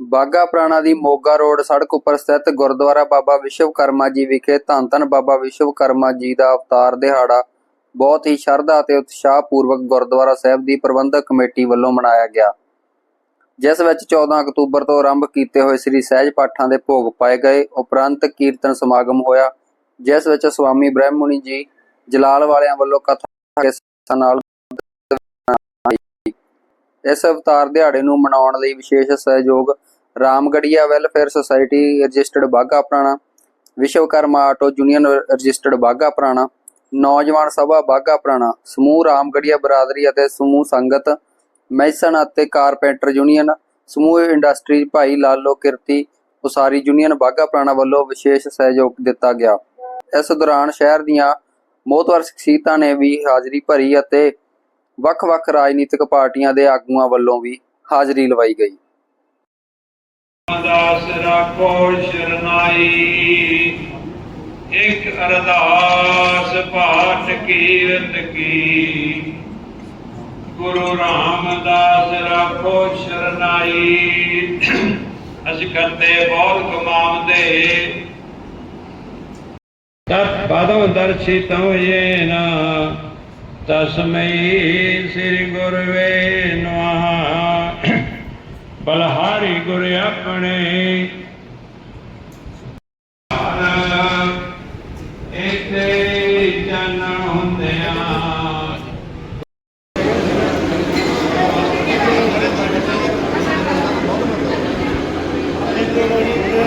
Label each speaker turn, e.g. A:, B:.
A: ਬਾਗਾ ਪ੍ਰਾਣਾ ਦੀ Moga road ਸੜਕ ਉੱਪਰ ਸਥਿਤ ਗੁਰਦੁਆਰਾ ਬਾਬਾ ਵਿਸ਼ਵਕਰਮਾ ਜੀ ਵਿਖੇ ਧੰਨ ਧੰਨ ਬਾਬਾ ਵਿਸ਼ਵਕਰਮਾ ਜੀ ਦਾ ਅਵਤਾਰ ਦਿਹਾੜਾ ਬਹੁਤ ਹੀ ਸ਼ਰਧਾ ਅਤੇ ਉਤਸ਼ਾਹ ਪੂਰਵਕ ਗੁਰਦੁਆਰਾ ਸਾਹਿਬ ਦੀ ਪ੍ਰਬੰਧਕ ਕਮੇਟੀ ਵੱਲੋਂ ਮਨਾਇਆ ਗਿਆ। ਜਿਸ ਵਿੱਚ 14 ਅਕਤੂਬਰ ਤੋਂ ਆਰੰਭ ਕੀਤੇ ਹੋਏ ਸ੍ਰੀ ਸਹਿਜ ਪਾਠਾਂ ਦੇ ਭੋਗ ਪਾਏ ਗਏ, ਉਪਰੰਤ ਕੀਰਤਨ ਸਮਾਗਮ ਹੋਇਆ, ਜਿਸ ਵਿੱਚ ਸਵਾਮੀ ਬ੍ਰਹਮੁਨੀ ਜੀ ਜਲਾਲ ਵਾਲਿਆਂ ਵੱਲੋਂ ਕਥਾ ਦੇ ਨਾਲ ਇਸ ਅਵਤਾਰ ਦਿਹਾੜੇ ਨੂੰ ਮਨਾਉਣ ਲਈ ਵਿਸ਼ੇਸ਼ ਸਹਿਯੋਗ Ramgarhia welfare society registered Bagha Purana Vishwakarma auto union registered Bagha Purana, ਨੌਜਵਾਨ ਸਭਾ ਬਾਗਾ ਪੁਰਾਣਾ, ਸਮੂਹ ਰਾਮਗੜੀਆ ਬਰਾਦਰੀ ਅਤੇ ਸਮੂਹ ਸੰਗਤ, ਮੈਸਨ ਅਤੇ ਕਾਰਪੈਂਟਰ ਯੂਨੀਅਨ, ਸਮੂਹ ਇੰਡਸਟਰੀ ਭਾਈ ਲਾਲੋ ਕਿਰਤੀ, ਉਸਾਰੀ ਯੂਨੀਅਨ ਬਾਗਾ ਪੁਰਾਣਾ ਵੱਲੋਂ ਵਿਸ਼ੇਸ਼ ਸਹਿਯੋਗ ਦਿੱਤਾ ਗਿਆ। ਇਸ ਦੌਰਾਨ ਸ਼ਹਿਰ ਦੀਆਂ ਮੋਹਤਵਰ ਸ਼ਖਸੀਅਤਾਂ ਨੇ ਵੀ ਹਾਜ਼ਰੀ ਭਰੀ ਅਤੇ ਵੱਖ-ਵੱਖ ਰਾਜਨੀਤਿਕ ਪਾਰਟੀਆਂ ਦੇ ਆਗੂਆਂ ਵੱਲੋਂ ਵੀ ਹਾਜ਼ਰੀ ਲਵਾਈ ਗਈ।
B: ਦਾਸ ਰਾਖੋ ਸ਼ਰਨਾਈ। ਇੱਕ ਅਰਦਾਸ ਪਾਠ ਕੀਰਤ ਕੀ। ਗੁਰੂ ਰਾਮਦਾਸ ਰਾਖੋ ਸ਼ਰਨਾਈ। ਅਸੀਂ ਕਰਤੇ ਬਹੁਤ ਕਮਾਵਦੇ ਤਤ ਪਦਮ ਦਰਸ਼ਿਤੰ ਯੇਨ ਤਸਮਈ ਸ੍ਰੀ ਗੁਰਵੇ ਬਲਹਾਰੀ ਗੁਰ ਆਪਣੇ। ਇਤੇ ਜਨ ਹੁੰਦਿਆਂ